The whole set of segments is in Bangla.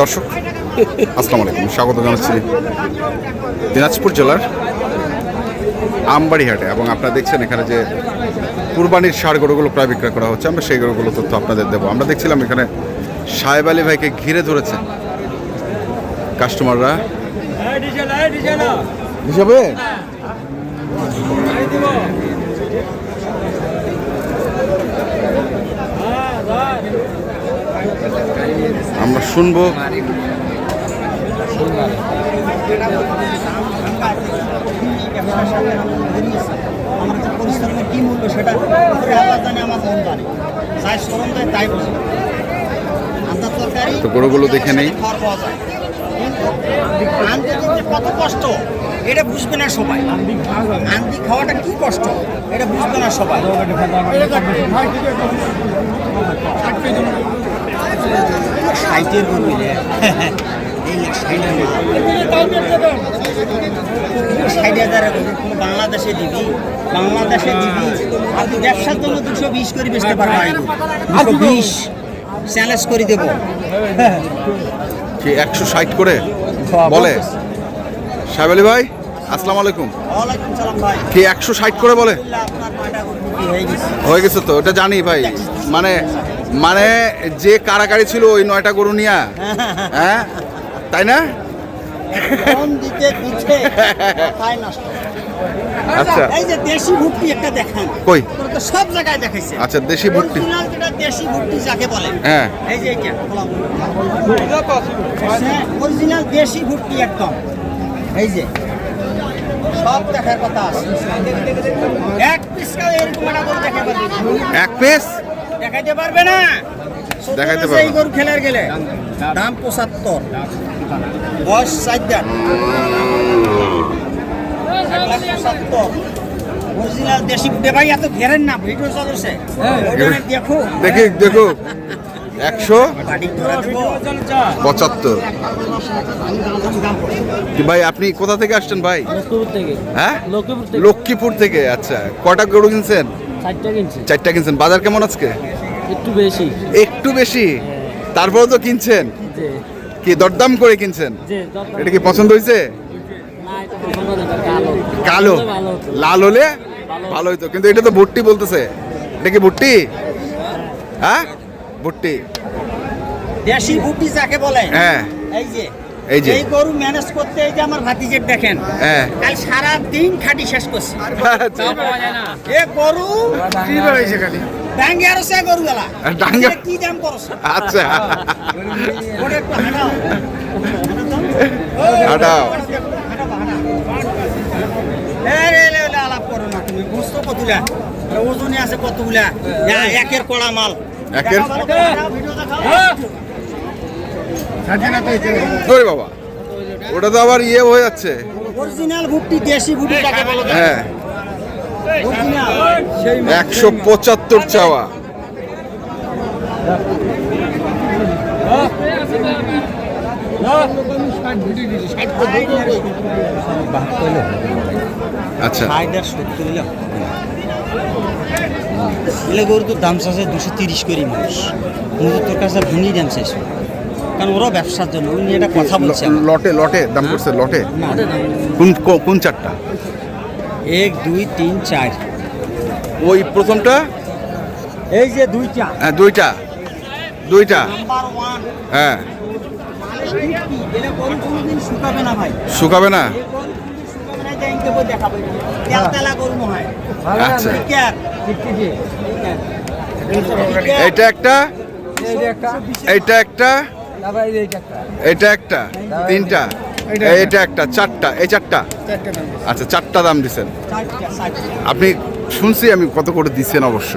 দর্শক, আসসালামু আলাইকুম। স্বাগত জানাচ্ছি দিনাজপুর জেলার আমবাড়িহাটে এবং আপনারা দেখছেন এখানে যে কুরবানির সার গরুগুলো প্রায় বিক্রয় করা হচ্ছে। আমরা সেই গরুগুলো তথ্য আপনাদের দেবো। আমরা দেখছিলাম এখানে সাহেব আলী ভাইকে ঘিরে ধরেছে কাস্টমাররা। হিসাবে আমরা শুনব। আমার যে পরিশ্রমের কি মূল্য সেটা জানে আমার মন জানে যাই শ্রম দেয় তাই বোঝে আন্দার তরকারি তো গরুগুলো দেখে নেই। খাওয়ার পাওয়া যায় কত কষ্ট এটা বুঝবে না সবাই। আন্দি খাওয়াটা কি কষ্ট? এটা বুঝবে না সবাই। সাইটের গরু ষাট হাজার। বাংলাদেশে দিবি? বাংলাদেশে দিবি? আর ব্যবসার জন্য দুশো বিশ করে বেচতে পারব দুশো বিশ। চ্যালেঞ্জ করে দেবো। কি একশো ষাট করে? বলে। সাহেব আলী ভাই আসসালামু আলাইকুম। কি একশো ষাট করে বলে? হয়ে গেছে। হয়ে গেছে তো ওটা জানি ভাই। মানে মানে যে কারাকারি ছিল ওই নয়টা গরু নিয়া? হ্যাঁ? তাই না? আচ্ছা। এই যে দেশি ভুট্টি একটা দেখান। কই? তো সব জায়গায় দেখাইছে। আচ্ছা দেশি ভুট্টি। Original যেটা দেশি ভুট্টি যাকে বলে। হ্যাঁ। এই যে এইটা অরিজিনাল দেশি ভুট্টি একদম। এই যে। সব দেখার কথা এক পিস এরকম একটা গরু দেখাতে এক পিস? দেখাইতে পারবে না। দেখাইতে পারবে এই। গরু খেলার গেলে। দাম পঁচাত্তর। বয়স চার দাঁত পঁচাত্তর। অরিজিনাল দেশি ভুট্টি ভাই এত ঘেরেন না ভিডিও চলছে। দেখো। দেখি দেখো। একশো পঁচাত্তর। ভাই আপনি কোথা থেকে আসছেন ভাই? হ্যাঁ? লক্ষ্মীপুর থেকে আচ্ছা। কটা গরু কিনছেন? চারটা কিনছেন। বাজার কেমন আজকে? একটু বেশি। একটু বেশি? তারপরেও তো কিনছেন? কি দরদাম করে কিনছেন? এটা কি পছন্দ হয়েছে? না, এটা পছন্দ না, এটা কালো। লাল হলে ভালো হইতো। কিন্তু এটা তো ভুট্টি বলতেছে। এটা কি ভুট্টি? হ্যাঁ? ভুট্টি। দেশি ভুট্টি যাকে বলে হ্যাঁ। এই যে এই যে। এই গরু ম্যানেজ করতে এই যে আমার ভাতিজের দেখেন হ্যাঁ। কাল সারা দিন খাটি শেষ করছে। আচ্ছা। এ গরু কি রয়েছে খালি? ডাঙ্গে আরও সে গরু গেলা ডাঙ্গে- কি দাম করছ আচ্ছা। ওটা একটু হাঁটাও। হাঁটাও। এই রে রে রে, আলাপ করো না তুমি বুঝতো কতগুলা? ওজনে আছে কতগুলা? একের কড়া মাল। একের? ভিডিও দেখাও। ওরে বাবা ওটা তো আবার ইয়ে হয়ে যাচ্ছে। অরিজিনাল ভুট্টি দেশি ভুট্টি যাকে বলে? হ্যাঁ। সেই একশো পঁচাত্তর চাওয়া। আচ্ছা। গরু তো দাম চাচ্ছে দুশো তিরিশ করে মানুষ। তোর কাছে ভুনি দাম চাইছো কারণ ওরাও ব্যবসার জন্য উনি একটা কথা বলছে লটে লটে দাম করছে লটে। কোন কোন চারটা? এক দুই তিন চার। ওই প্রথমটা? এই যে দুইটা। হ্যাঁ দুইটা। দুইটা। হ্যাঁ। এটা কোনোদিন শুকাবে না এটা মনে হয়। আচ্ছা? এটা একটা? এইটা একটা? এটা একটা। তিনটা। এটা একটা। চারটা এই চারটা? আচ্ছা চারটা দাম দিছেন চারটা। আপনি শুনছি আমি কত করে দিচ্ছেন অবশ্য।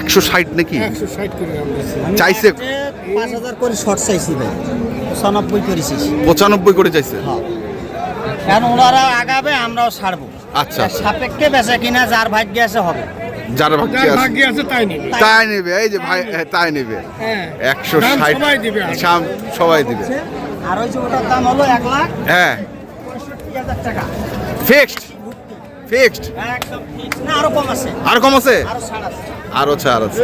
একশো ষাট নাকি? চাইছে পাঁচ হাজার করে শর্ট চাইছি ভাই। পঁচানব্বই করেছি পঁচানব্বই করে চাইছে? হ্যাঁ। কারণ ওনারা আগাবে আমরাও ছাড়বো। আচ্ছা। সাপেক্ষে বেচা কিনা যার ভাগ্যে আছে হবে। যার ভাগ্যে আছে। তাই নেবে। তাই নেবে এই যে ভাই হ্যাঁ, তাই নেবে। হ্যাঁ। একশো ষাট সবাই দিবে আর। সাম সবাই দিবে। আর ওই যে ওটার দাম হলো এক লাখ হ্যাঁ। টাকা। ফিক্সড? ফিক্সড? একদম না আরও কম আছে। আর কম আছে? আরও ছাড় আছে।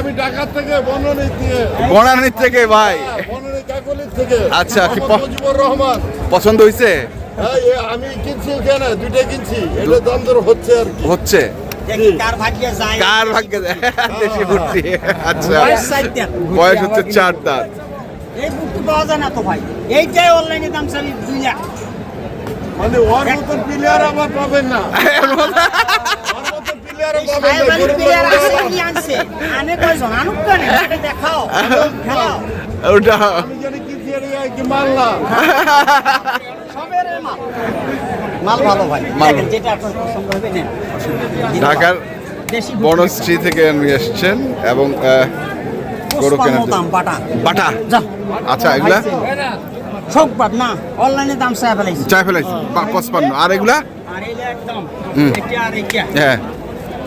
আমি ঢাকা থেকে বনানীর থেকে। ভাই। থেকে। আচ্ছা, কি পছন্দ হয়েছে হ্যাঁ আমি কিনছি এখানে দুইটা কিনছি। এটা দাম দর হচ্ছে আর হচ্ছে। কার ভাগ্যে যায় দেশি ভর্তি আচ্ছা। বয়স হচ্ছে চার দাঁত। এই বুটটি পাওয়া যায় না তো ভাই। এইটাই অনলাইনে দাম চালি দুই লাখ। মানে ওর মতন প্লেয়ার আবার পাবেন না। ওটা মাল। ভালো ভাই। যেটা আপনার পছন্দ হবে নেন। ঢাকার দেশি বনশ্রী থেকে নিয়ে এসছেন এবং গরু কেনার দাম বাটা বাটা যা। আচ্ছা এগুলা? সব বাদ না অনলাইনে দাম চাই ফেলাইছি। চাই ফেলাইছি পঁচপান্ন। আর এগুলা? আর এইটা একদম হ্যাঁ।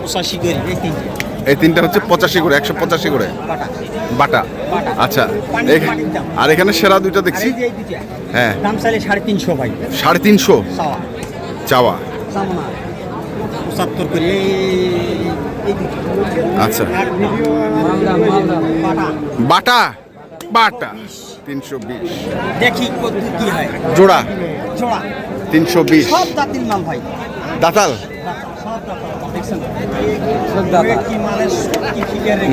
পঁচাশি করে এই তিনটে। এই তিনটা হচ্ছে পঁচাশি করে একশো পঁচাশি করে। বাটা। আচ্ছা। আর এখানে সেরা দুইটা দেখছি। হ্যাঁ। দাম চাইলে সাড়ে তিনশো ভাই। সাড়ে তিনশো? চাওয়া। পঁচাত্তর করে আচ্ছা। বাটা। বাটা? তিনশো বিশ। দেখি কি হয়। জোড়া? জোড়া। তিনশো বিশ। সব দাঁতির মাল ভাই। দাতাল সব দাঁতাল। কি মালের কি ফিগারে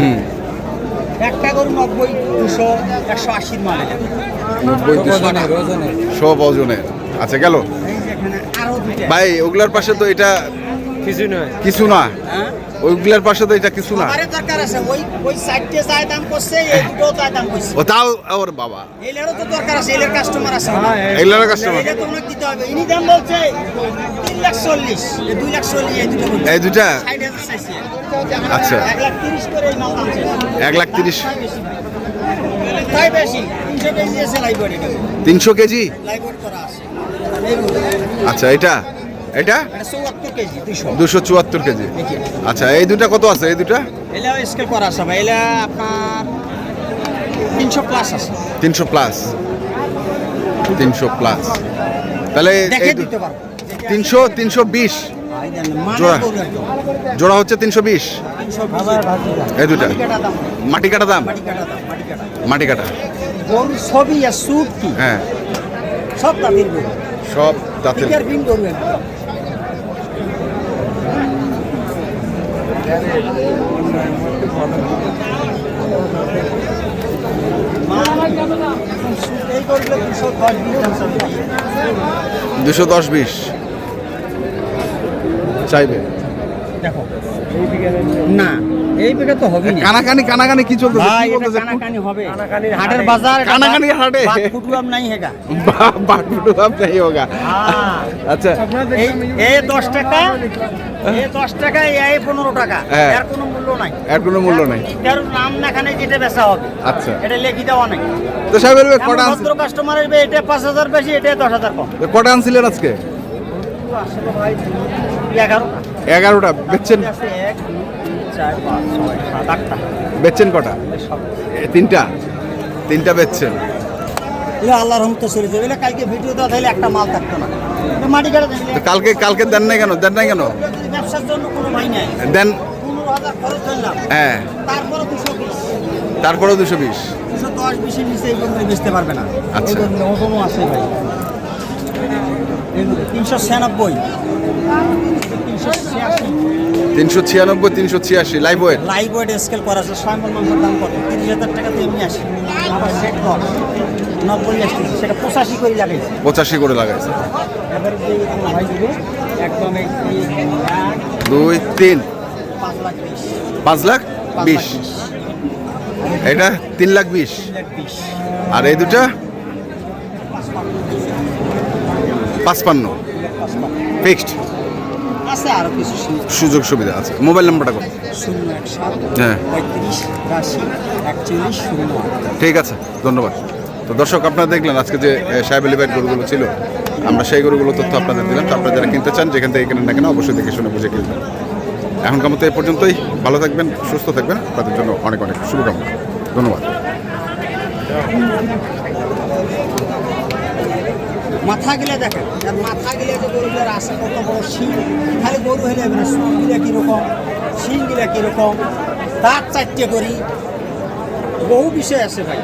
একটা গরু নব্বই দুশো একশো আশির মাল নব্বই দুশো সব ওজনের আচ্ছা গেল। এই যে এখানে আরও দুইটা। ভাই ওগুলার পাশে তো এটা কিছু নয়। কিছু না। হ্যাঁ? ওইগুলার পাশে তো এটা কিছু না। আরে দরকার আছে। ওই ওই সাইডে যায় দাম করছে এই দুটো যায় দাম করছে। ও তাও ওর বাবা। এলেরও তো দরকার আছে এলের কাস্টমার আছে। এগুলার কাস্টমার এটা তো ওনাকে দিতে হবে। ইনি দাম বলছে তিন লাখ চল্লিশ। এই দুই লাখ এই দুটো বলছে। এই দুটা? চাইছে আচ্ছা। এক লাখ তিরিশ করে এই মাল দাম চাইছে লাখ তাই বেশি। তিনশো কেজি আছে লাইব্রেরি তিনশো কেজি? লাইব্রেরি করা আছে। আচ্ছা এটা? এটা? দুশো চুয়াত্তর কেজি। আচ্ছা এই দুটা কত আছে? এই দুটা স্কেল করা আছে ভাই এলা আপনার তিনশো প্লাস আছে। তিনশো প্লাস তিনশো প্লাস তাহলে তিনশো তিনশো বিশ। মানে জোড়া। জোড়া হচ্ছে তিনশো বিশ। এই দুটা মাটি কাটা দাম। মাটি কাটা স্যুট হ্যাঁ। সব তাদের সব দাঁতের ফিঙ্গার প্রিন্ট গরু একদম এই গরুগুলো দুশো দশ বিশ। চাইবে? না এই বিঘা তো হবে কানাকানি কানাকানি কি চলতেছে? ভাই কানাকানি হবে। হাটের বাজার কানাকানি হাটে। ফুটুয়াম নাই হেগা। বাটকুটুয়াম নাই হোগা। হ্যাঁ। আচ্ছা। এই 10 টাকা দশ এই পনেরো টাকা। এর কোনো মূল্য নাই। এর কোনো মূল্য নাই। নাম যেটা বেচা হবে আচ্ছা। এটা লেখি দেওয়া নাই। তো সাহেব কটা আনছি- ভদ্র কাস্টমারের এটা পাঁচ হাজার বেশি এটা দশ হাজার কম। কটা আনছিলেন আজকে? এগারো। এগারোটা। বেচছেন? এক দুই তিন চার পাঁচ ছয় সাত আটটা। বেচছেন কটা? তিনটা? তিনটা বেচছেন। এগুলো আল্লাহর রহমতে চলে যাবে কালকে ভিডিও দেওয়া তাহলে একটা মাল থাকতো না। মাটি কাটা কালকে কালকে দেন নাই কেন? দেন নাই কেন? জন্য কোনো ভাই নাই। দেন পনেরো হাজার খরচ ধরলাম। হ্যাঁ। তারপরে দুশো বিশ। তারপরেও দুশো বিশ। দুশো দশ বিশের নিচে এই গরুগুলো বেচতে পারবে না। আচ্ছা। ওজনও আছে ভাই। তিনশো ছিয়ানব্বই। তিনশো ছিয়ানব্বই তিনশো ছিয়াশি। Live weight live weight scale করা আছে। ছয় মন মাংসের দাম কত? তিরিশ হাজার টাকা তো এমনি আসে। আবার সেট দশ নব্বই আসতেছে সেটা পঁচাশি করে লাগাইছে। পঁচাশি করে লাগাইছে। এবার ভাই দিবে দুই তিন। পাঁচ লাখ বিশ। এটা তিন লাখ বিশ? আর এই দুটা? পাঁচপান্ন। ফিক্সড সুযোগ। সুবিধা আছে। মোবাইল নাম্বারটা কত হ্যাঁ। ঠিক আছে ধন্যবাদ। তো দর্শক আপনারা দেখলেন আজকে যে সাহেব আলী ভাইয়ের গরুগুলো ছিল আমরা সেই গরুগুলো তথ্য আপনাদের দিলাম। তো আপনারা যারা কিনতে চান, যেখান থেকে কেনেন না কেন, অবশ্যই দেখে শুনে বুঝে কিনবেন। এখনকার মতো এই পর্যন্তই। ভালো থাকবেন, সুস্থ থাকবেন। আপনাদের জন্য অনেক অনেক শুভকামনা। ধন্যবাদ। মাথা গেলে দেখেন মাথা গেলে যে গরুগুলোর আছে কত বড় শিল খালি গরু হলে হবে না সুবিধা কীরকম শিংগুলা কীরকম, তার চারটে করি বহু বিষয় আছে ভাই।